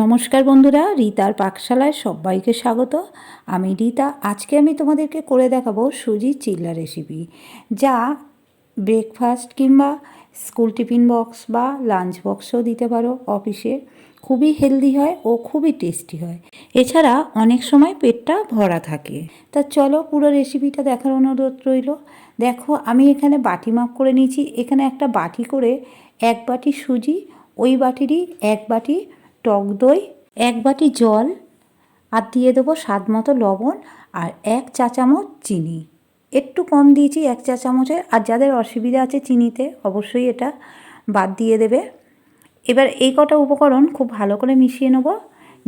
নমস্কার বন্ধুরা, রিতার পাকশালায় সবাইকে স্বাগত। আমি রিতা, আজকে আমি তোমাদেরকে করে দেখাবো সুজি চিল্লা রেসিপি যা ব্রেকফাস্ট কিংবা স্কুল টিফিন বক্স বা লাঞ্চ বক্সও দিতে পারো অফিসে খুবই হেলদি হয় ও খুবই টেস্টি হয়। এছাড়া অনেক সময় পেটটা ভরা থাকে। তা চলো পুরো রেসিপিটা দেখার অনুরোধ রইল। দেখো, আমি এখানে বাটি মাপ করে নিয়েছি। এখানে একটা বাটি করে এক বাটি সুজি, ওই বাটিরই এক বাটি টক দই, এক বাটি জল, আর দিয়ে দেবো স্বাদ মতো লবণ আর এক চা চামচ চিনি। একটু কম দিয়েছি এক চা চামচের, আর যাদের অসুবিধা আছে চিনিতে অবশ্যই এটা বাদ দিয়ে দেবে। এবার এই কটা উপকরণ খুব ভালো করে মিশিয়ে নেব,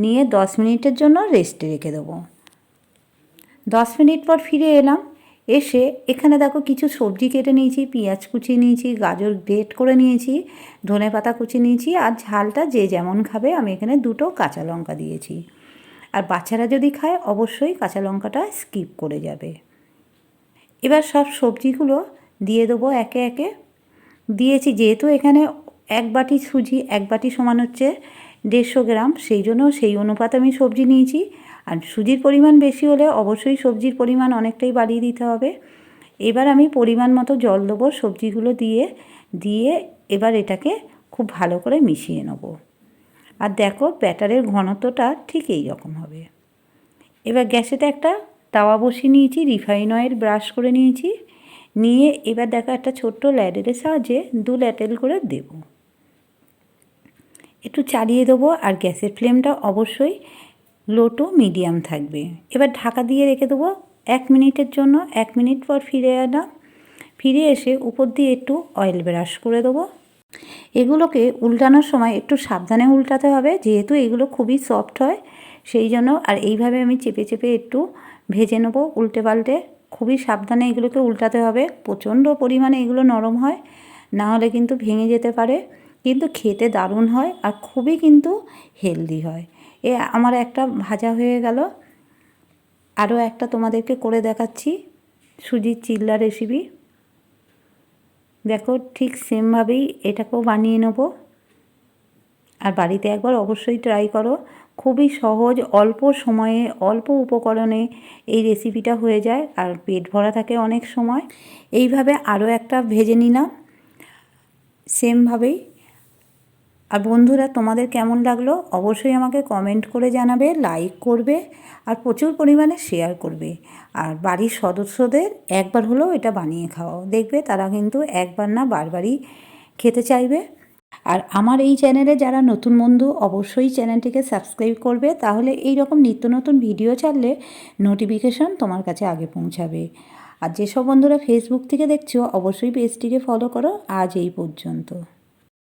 নিয়ে দশ মিনিটের জন্য রেস্টে রেখে দেবো। দশ মিনিট পর ফিরে এলাম। এসে এখানে দেখো কিছু সবজি কেটে নিয়েছি, পেঁয়াজ কুচি নিয়েছি, গাজর গ্রেট করে নিয়েছি, ধনে পাতা কুচি নিয়েছি আর ঝালটা যে যেমন খাবে আমি এখানে দুটো কাঁচা লঙ্কা দিয়েছি। আর বাচ্চারা যদি খায় অবশ্যই কাঁচা লঙ্কাটা স্কিপ করে যাবে। এবার সব সবজিগুলো দিয়ে দেবো একে একে। দিয়েছি যেহেতু এখানে এক বাটি সুজি, এক বাটি সমান হচ্ছে দেড়শো গ্রাম, সেই জন্য সেই অনুপাতে আমি সবজি নিয়েছি। আর সুজির পরিমাণ বেশি হলে অবশ্যই সবজির পরিমাণ অনেকটাই বাড়িয়ে দিতে হবে। এবার আমি পরিমাণ মতো জল দেবো সবজিগুলো দিয়ে দিয়ে এবার এটাকে খুব ভালো করে মিশিয়ে নেব। আর দেখো ব্যাটারের ঘনত্বটা ঠিক এই রকম হবে। এবার গ্যাসেতে একটা তাওয়া বসিয়ে নিয়েছি, রিফাইন অয়েল ব্রাশ করে নিয়েছি। নিয়ে এবার দেখো একটা ছোট্ট ল্যাডেলের সাহায্যে দু ল্যাটেল করে দেব। একটু চালিয়ে দেবো আর গ্যাসের ফ্লেমটা অবশ্যই লো টু মিডিয়াম থাকবে। এবার ঢাকা দিয়ে রেখে দেবো এক মিনিটের জন্য, এক মিনিট পর ফিরে এলাম ফিরে এসে উপর দিয়ে একটু অয়েল ব্রাশ করে দেবো। এগুলোকে উল্টানোর সময় একটু সাবধানে উল্টাতে হবে, যেহেতু এগুলো খুবই সফট হয়, সেই জন্য আর এইভাবে আমি চেপে চেপে একটু ভেজে নেব উল্টে পাল্টে। খুবই সাবধানে এগুলোকে উল্টাতে হবে, প্রচণ্ড পরিমাণে এগুলো নরম হয়, না হলে কিন্তু ভেঙে যেতে পারে। কিন্তু খেতে দারুণ হয় আর খুবই কিন্তু হেলদি হয়। এ আমার একটা ভাজা হয়ে গেল। আরও একটা তোমাদেরকে করে দেখাচ্ছি। সুজির চিল্লা রেসিপি দেখো ঠিক সেমভাবেই এটাকেও বানিয়ে নেব। আর বাড়িতে একবার অবশ্যই ট্রাই করো। খুবই সহজ, অল্প সময়ে, অল্প উপকরণে এই রেসিপিটা হয়ে যায়। আর পেট ভরা থাকে অনেক সময়। এইভাবে আরও একটা ভেজে নিলাম। সেমভাবেই আর বন্ধুরা, তোমাদের কেমন লাগল? অবশ্যই আমাকে কমেন্ট করে জানাবে লাইক করবে আর প্রচুর পরিমাণে শেয়ার করবে। আর বাড়ির সদস্যদের একবার হলেও এটা বানিয়ে খাওয়াও। দেখবে তারা কিন্তু একবার না বারবারই খেতে চাইবে। আর আমার এই চ্যানেলে যারা নতুন বন্ধু, অবশ্যই চ্যানেলটিকে সাবস্ক্রাইব করবে। তাহলে এই রকম নিত্য নতুন ভিডিও ছাড়লে নোটিফিকেশন তোমার কাছে আগে পৌঁছাবে। আর যেসব বন্ধুরা ফেসবুক থেকে দেখছ, অবশ্যই পেজটিকে ফলো করো। আজ এই পর্যন্ত।